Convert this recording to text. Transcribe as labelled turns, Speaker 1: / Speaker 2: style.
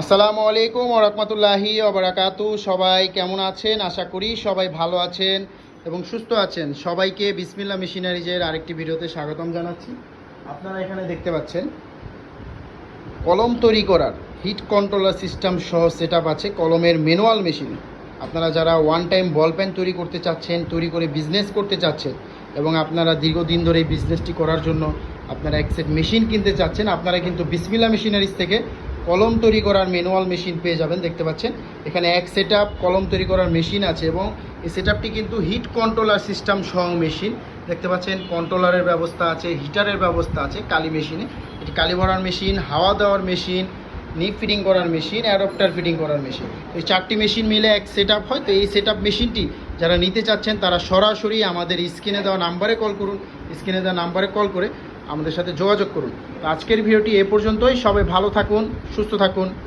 Speaker 1: আসসালামু আলাইকুম ওরহমতুল্লাহি ওবরাকাতু সবাই কেমন আছেন? আশা করি সবাই ভালো আছেন এবং সুস্থ আছেন। সবাইকে বিসমিল্লা মেশিনারিজের আরেকটি ভিডিওতে স্বাগতম জানাচ্ছি। আপনারা এখানে দেখতে পাচ্ছেন, কলম তৈরি করার হিট কন্ট্রোলার সিস্টেম সহ সেট আছে কলমের ম্যানুয়াল মেশিন। আপনারা যারা ওয়ান টাইম বল পেন তৈরি করতে চাচ্ছেন, তৈরি করে বিজনেস করতে চাচ্ছেন এবং আপনারা দীর্ঘদিন ধরে এই বিজনেসটি করার জন্য আপনারা এক সেট মেশিন কিনতে চাচ্ছেন, আপনারা কিন্তু বিসমিল্লা মেশিনারিজ থেকে কলম তৈরি করার ম্যানুয়াল মেশিন পেয়ে যাবেন, দেখতে পাচ্ছেন। এখানে এক সেট কলম তৈরি করার মেশিন আছে এবং এই সেট কিন্তু হিট কন্ট্রোলার সিস্টেম সহ মেশিন। দেখতে পাচ্ছেন কন্ট্রোলারের ব্যবস্থা আছে হিটারের ব্যবস্থা আছে কালি মেশিনে। এটি কালি ভরার মেশিন, হাওয়া দেওয়ার মেশিন, নিপ ফিটিং করার মেশিন অ্যাডপ্টার ফিটিং করার মেশিন। এই চারটি মেশিন মিলে এক সেট হয়। তো এই সেট মেশিনটি যারা নিতে চাচ্ছেন, তারা সরাসরি আমাদের স্ক্রিনে দেওয়া নাম্বারে কল করুন। স্ক্রিনে দেওয়া নাম্বারে কল করে আমাদের সাথে যোগাযোগ করুন। তো আজকের ভিডিওটি এ পর্যন্তই। সবাই ভালো থাকুন সুস্থ থাকুন।